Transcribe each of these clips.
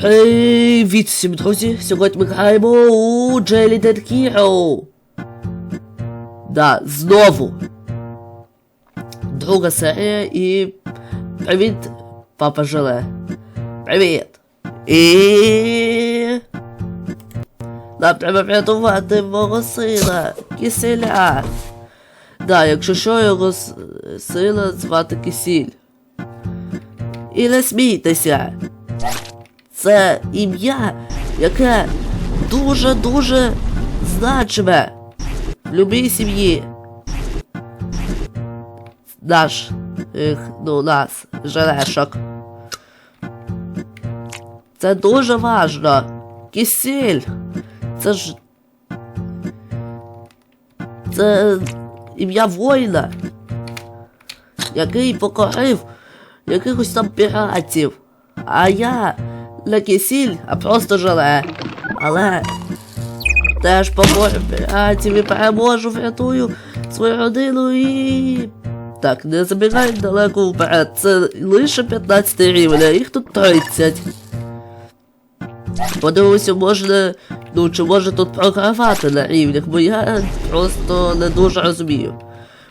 Привіт всім, друзі! Сьогодні ми граємо у Jelly Dead Hero. Да, знову. Друга серія і. Привіт, папа Желе. Привіт. І. Нам треба врятувати мого сина, киселя. Да, якщо що, його сина звати Кисіль. І не смійтеся. Це ім'я, яке дуже-дуже значиме в любій сім'ї. Наш, ну нас, желешок. Це дуже важно. Кисіль. Це ж. Це ім'я воїна, який покорив якихось там піратів. А я не кисіль, а просто желе. Але теж поборю піратів і переможу, врятую свою родину і. Так, не забігай далеко вперед. Це лише 15 рівень, а їх тут 30. Подивимося, можна. Ну, чи може тут програвати на рівнях, бо я просто не дуже розумію.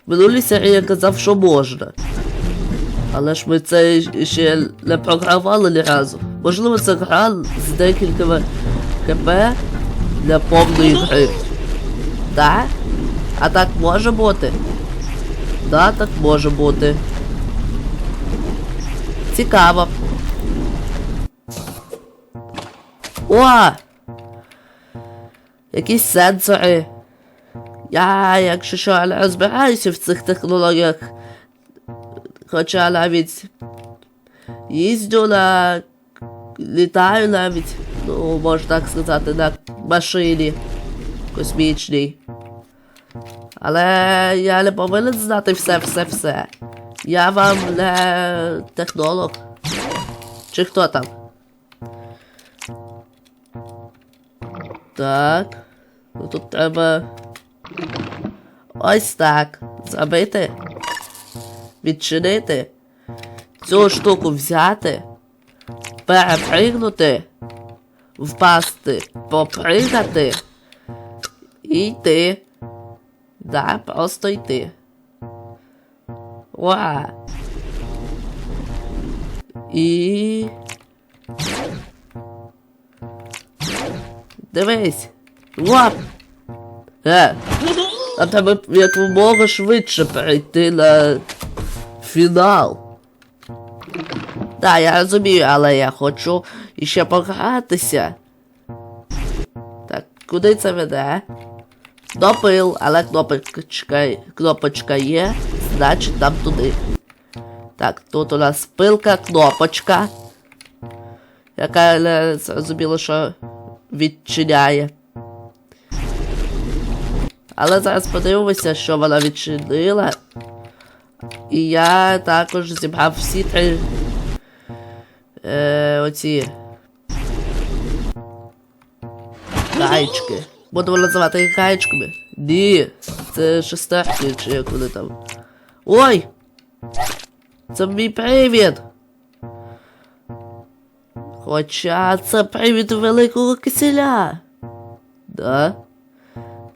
В минулій серії я казав, що можна. Але ж ми це ще не програвали ні разу. Можливо, це гра з декількома КП для повної гри. Так? А так може бути? Да, так може бути. Цікаво. О! Якісь сенсори. Я, якщо що, не розбираюся в цих технологіях. Хоча навіть їздю на. Літаю навіть, ну, можна так сказати, на машині космічній. Але я не повинен знати все-все-все. Я вам не технолог. Чи хто там? Так. Ну тут треба. Ось так. Зробити. Відчинити. Цю штуку взяти. Перепригнути. Впасти. Попригати. І йти. Да, просто йти. Уа. І. Дивись. Лап. Е. А тебе якомога швидше перейти на фінал. Так, я розумію, але я хочу іще погратися. Так, куди це веде? Допил, але кнопочка, кнопочка є, значить нам туди. Так, тут у нас пилка, кнопочка. Яка не зрозуміло, що відчиняє. Але зараз подивимося, що вона відчинила. І я також зібрав всі три. Е, оці. Гаєчки. Будемо називати їх гаєчками. Ні, це шестерки, чи як вони там. Ой! Це мій привід! Хоча це привід великого киселя. Да?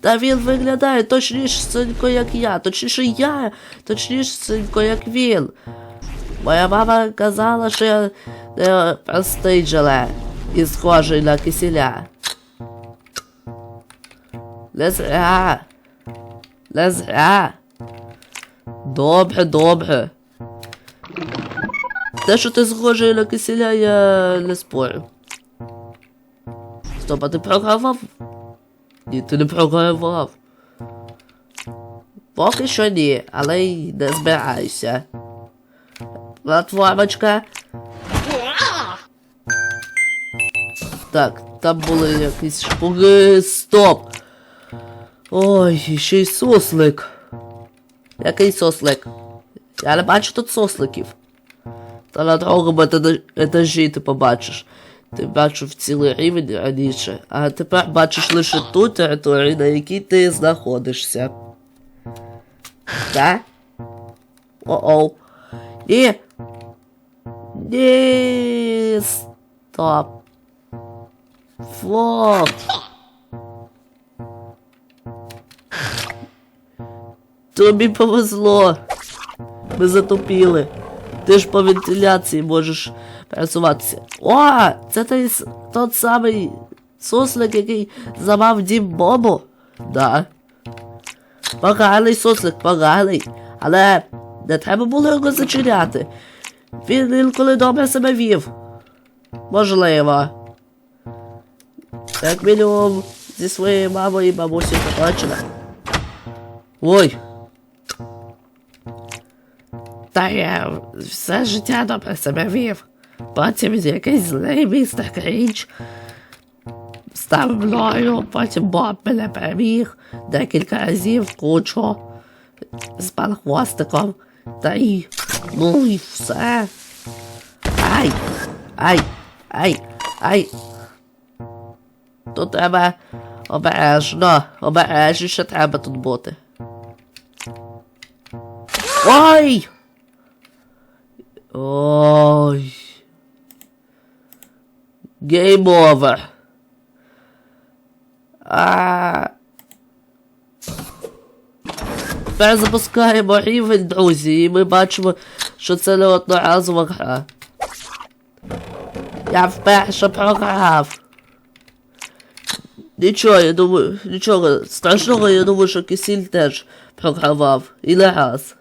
Та він виглядає точнісінько, як я, точніше я, точнісінько, як він. Моя мама казала, що я не простий желе і схожий на киселя. Не зря. Не зря. Добре, добре. Те, що ти схожий на киселя, я не спорю. Стоп, а ти програвав? Ні, ти не програвав. Поки що ні, але й не збираюся. Платформочка. Так, там були якісь шпуги. Стоп! Ой, ще й сослик. Який сослик? Я не бачу тут сосликів. Та на другому етаж- етажі ти побачиш. Ти бачив цілий рівень раніше, а тепер бачиш лише ту територію, на якій ти знаходишся. Так? О-оу. І. Ні. Стоп. Фу. Тобі повезло. Ми затопіли. Ти ж по вентиляції можеш пересуватися. О, це той тот самий суслик, який замав дім Бобу. Да. Поганий суслик, поганий. Але не треба було його зачиняти. Він інколи добре себе вів. Можливо. Як мінімум зі своєю мамою і бабусею точно. Ой. Та я все життя добре себе вів. Потім якийсь злий містер Крінч став мною, потім Боб мене переміг декілька разів кучу з панхвостиком. Та й ну і все. Ай! Ай! Ай! Ай! Тут треба обережно, обережніше треба тут бути. Ой! Ой. Game over. А. Тепер запускаємо рівень, друзі, і ми бачимо, що це не одноразова гра. Я вперше програв. Нічого, я думаю, нічого страшного, я думаю, що Кисіль теж програвав. І не раз.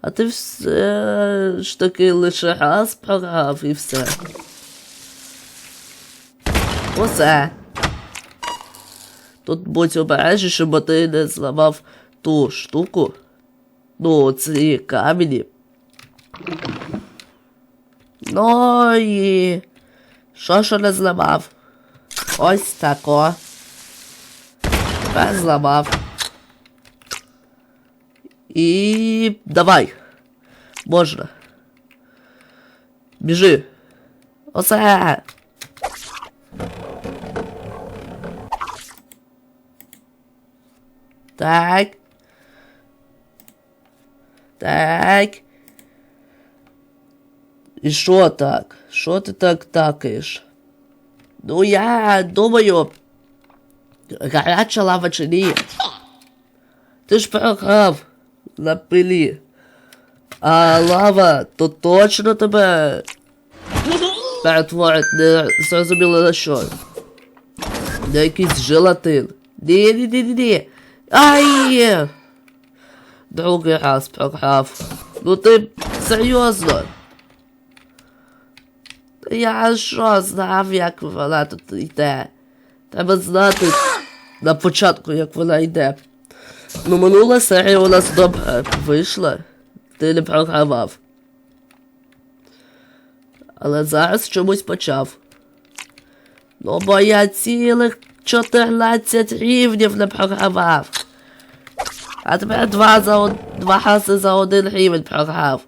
А ти все ж таки лише раз програв і все. Усе. Тут будь обережніше, бо ти не зламав ту штуку. Ну, ці камені. Ну і. Що що не зламав? Ось тако. Тепер зламав. І. давай. Можна. Біжи. Оце. Так. Так. І що так? Що ти так такаєш? Ну я думаю. Гаряча лава чи ні? Ти ж програв на пилі. А лава то точно тебе перетворить не зрозуміло на що. На якийсь желатин. Ні, ні, ні, ні. Ай! Другий раз програв. Ну ти серйозно? Я що знав, як вона тут йде. Треба знати на початку, як вона йде. Ну, минула серія у нас добре вийшла. Ти не програвав. Але зараз чомусь почав. Ну, бо я цілих 14 рівнів не програвав. А тепер два, за два рази за один рівень програв.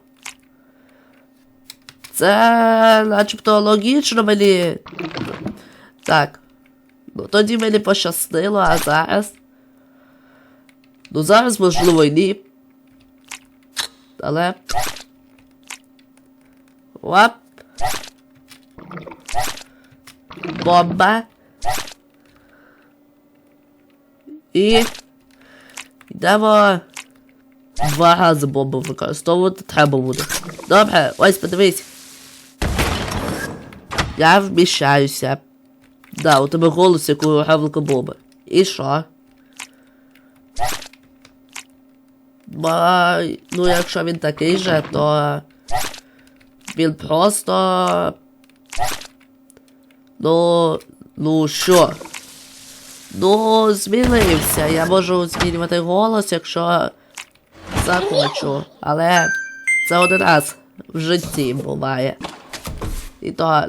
Це начебто логічно мені. Так. Ну тоді мені пощастило, а зараз. Ну зараз можливо й ні. Але. Оп. Бомба. І. Йдемо. Два рази бомбу використовувати треба буде. Добре, ось подивись. Я вміщаюся. Да, у тебе голос, як у Гавлика Боба. І що? Ба, ну якщо він такий же, то він просто. Ну. Ну що? Ну, змінився. Я можу змінювати голос, якщо захочу. Але це один раз в житті буває. І то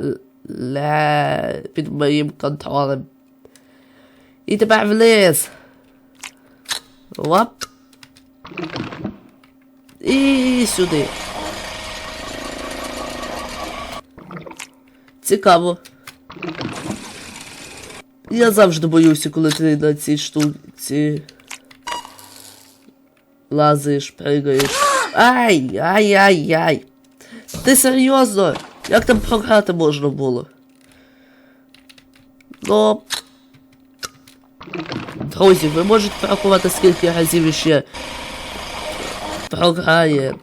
ле під моїм контролем. І тепер вниз. Оп. І сюди. Цікаво. Я завжди боюся, коли ти на цій штуці лазиш, пригаєш. Ай, ай, ай, ай. Ти серйозно? Як там програти можна було? Ну. Друзі, ви можете порахувати, скільки разів ще програє.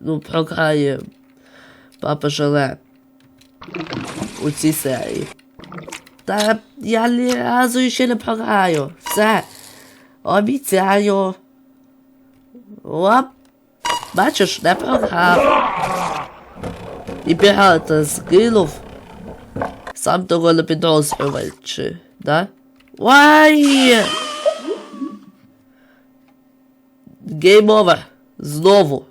Ну, програє Папа Желе у цій серії. Та я ні разу ще не програю. Все. Обіцяю. Оп. Бачиш, не програв. І пірата скинув. Сам того не підозрюваючи, да? Ой! Гейм овер. Знову.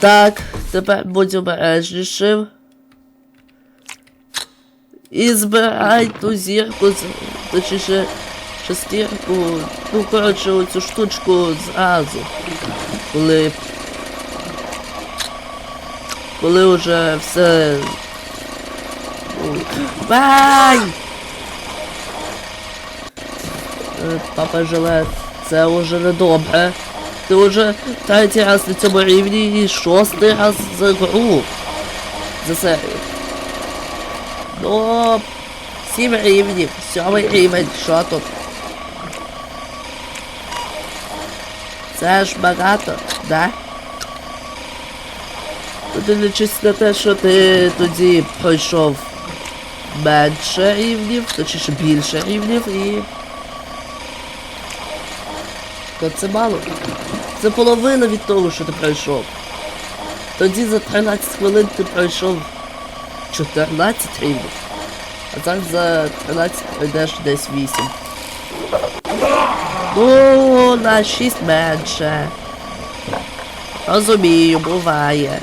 Так, тепер будь обережнішим. І збирай ту зірку, точніше, шестірку, ну, коротше, оцю штучку зразу. Коли. Коли вже все. ну, Бай! Е, Папа Жилет, це вже не добре. Ти вже третій раз на цьому рівні і шостий раз за гру. За серію. Ну, сім рівнів, сьомий рівень, що тут? Це ж багато, да? Дивлячись на те, що ти тоді пройшов менше рівнів, точніше більше рівнів і. То це мало. Це половина від того, що ти пройшов. Тоді за 13 хвилин ти пройшов 14 рівнів. А зараз за 13 пройдеш десь 8. Ну, на 6 менше. Розумію, буває.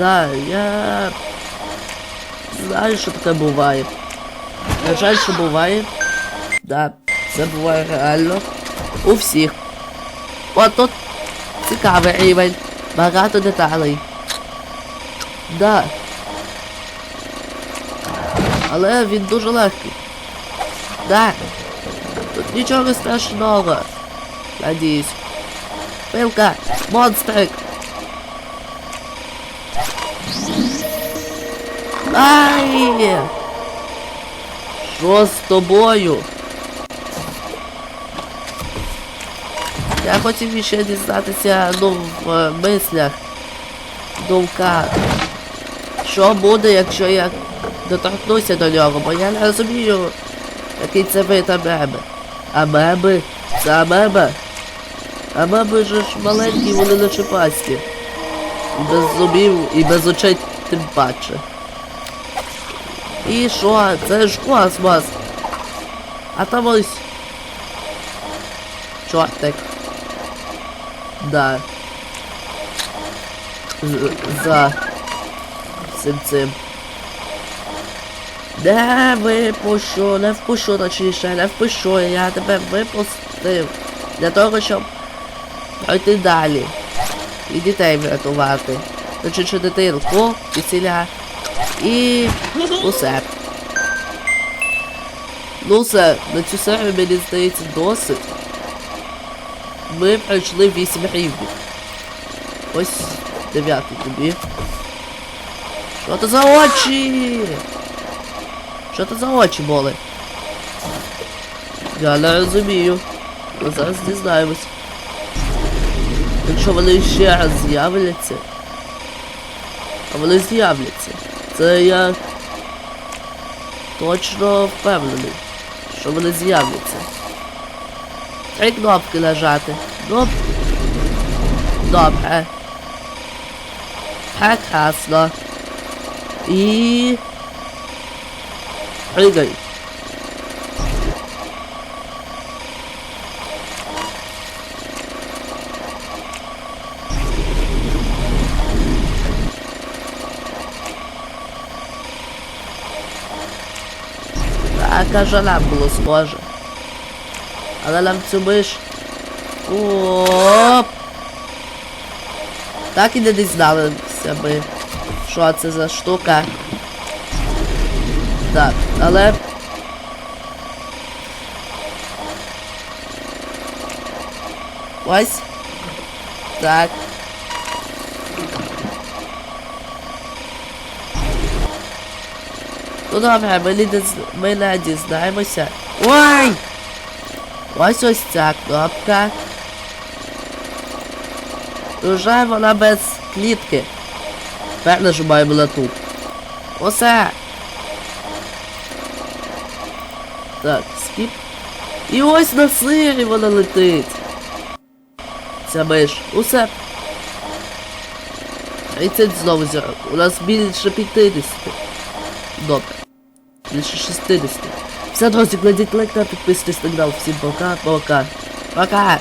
Да, я знаю, що таке буває. На жаль, що буває. Да, це буває реально. У всіх. От тут цікавий рівень. Багато деталей. Да. Але він дуже легкий. Да. Тут нічого страшного. Надіюсь. Пилка, монстрик. Ай! Що з тобою? Я хотів ще дізнатися, ну, в е, мислях, думках. Що буде, якщо я доторкнуся до нього, бо я не розумію, який це вид амеби. Амеби? Це амеба? Амеби ж ж маленькі, вони начепасті. І без зубів, і без очей тим паче. І що? Це ж космос. А там ось. Чортик. Да. За цим цим. Не випущу, не впущу точніше, не впущу, я тебе випустив. Для того, щоб пройти далі. І дітей врятувати. Точніше дитинку, кисіля. І усе. Ну все, на цю серію мені здається досить. Ми пройшли 8 рівнів. Ось дев'ятий тобі. Що це за очі? Що це за очі були? Я не розумію. Ми зараз дізнаємось. Якщо вони ще раз з'являться. А вони з'являться. Це я точно впевнений, що вони з'являться. Три кнопки нажати. Ну. Добре. Прекрасно. І... Пригай. Так, аж нам було схоже. Але нам цю миш. Оп! Так і не дізналися ми, що це за штука. Так, але. Ось. Так. Ну добре, ми не, ми не дізнаємося. Ой! Ось ось ця кнопка. Вже вона без клітки. Тепер нажимаємо на ту. Усе. Так, скіп. І ось на сирі вона летить. Ця миш. Усе. 30 знову зірок. У нас більше 50. Добре. Більше 60. Все, друзі, кладіть лайк та підписуйтесь на канал. Всім пока, пока. Пока!